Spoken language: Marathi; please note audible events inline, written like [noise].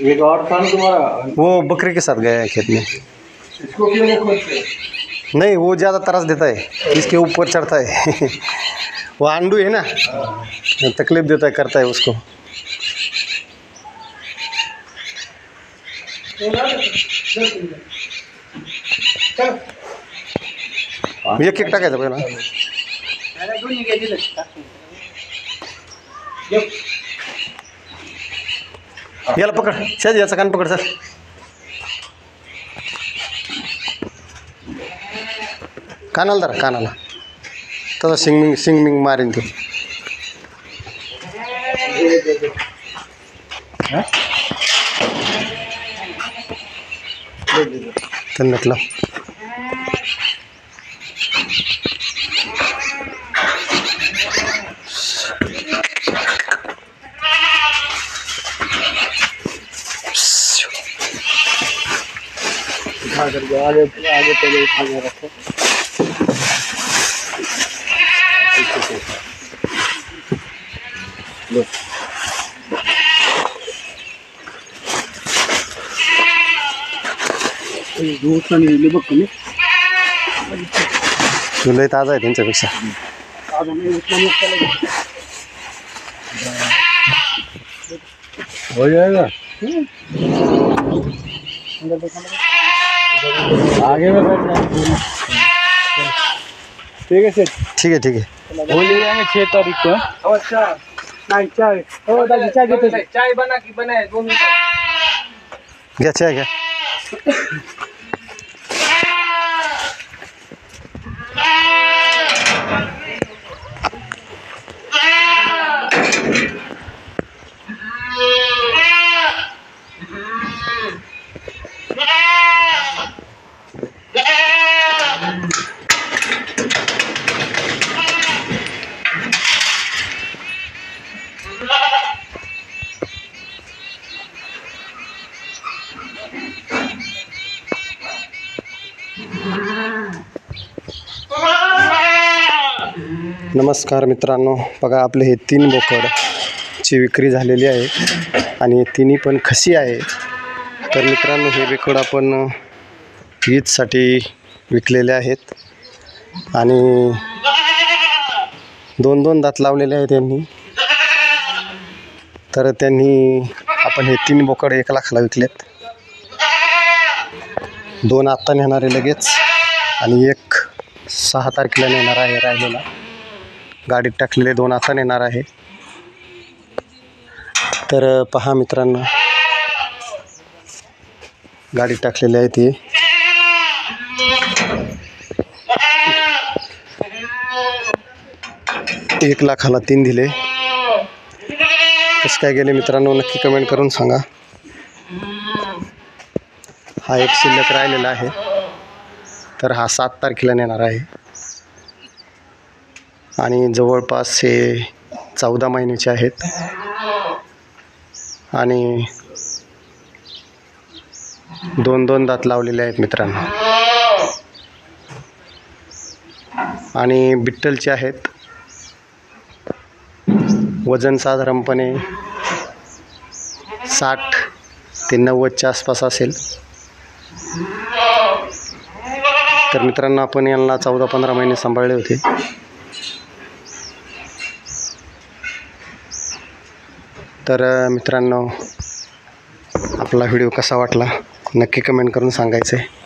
एक और था तुम्हारा? वो बकरी के साथ गया है खेत में। इसको क्यों नहीं खोलते नहीं वो ज़्यादा तरस देता है इसके ऊपर चढ़ता है। [laughs] वो आंडू है ना तकलीफ़ देता है करता है उसको। एक एक टाकायचं पहिला याला पकड. शेज याचा कान पकड सर. कानाला धरा कानाला. तसा सिंगमिंग सिंगमिंग मारेन ते. त्यांना म्हटलं उठा करके आगे आगे पहले उठा के रखो लो दूध का नहीं बघ कमी लय ताजा आहे त्यांच्यापेक्षा आज हमें उतना नहीं अच्छा लगा हो जाएगा आगे में ठीक है सर ठीक आहे ठीक आहे वो ले जाएंगे छह तारीख को। अच्छा चाय। ओ दादी चाय देते चाय बना की बनाए दो मिनट। घ्या चहा घ्या नमस्कार मित्रांनो बघा आपले हे तीन बोकड ची विक्री झालेली आहे आणि तिन्ही पण खशी आहे. तर मित्रांनो हे बोकड आपण ईदसाठी विकलेले आहेत आणि दोन दोन दात लावलेले आहेत त्यांनी तर त्यांनी आपण हे तीन बोकड एक लाखाला विकलेत. दोन आत्ता नेणारे लगेच आणि एक सहा तारखेला नेणार आहे राहिलेला. गाडीत टाकलेले दोन आता नेणार आहे. तर पहा मित्रांनो. गाडीत टाकलेले आहे ते. एक लाखाला तीन दिले. कसं काय गेले मित्रांनो? नक्की कमेंट करून सांगा. हा एक शिल्लक राहिलेला आहे. तर हा सात तारखेला नेणार आहे. आणि जवळपास हे चौदा महिन्याचे आहेत. आणि दोन दोन दात लावलेले आहेत मित्रांनो. आणि बिट्टलचे आहेत. वजन साधारणपणे साठ ते नव्वदच्या आसपास असेल. तर मित्रांनो आपण यांना चौदा पंधरा महिने सांभाळले होते. तर मित्रांनो आपला व्हिडिओ कसा वाटला? नक्की कमेंट करून सांगायचं आहे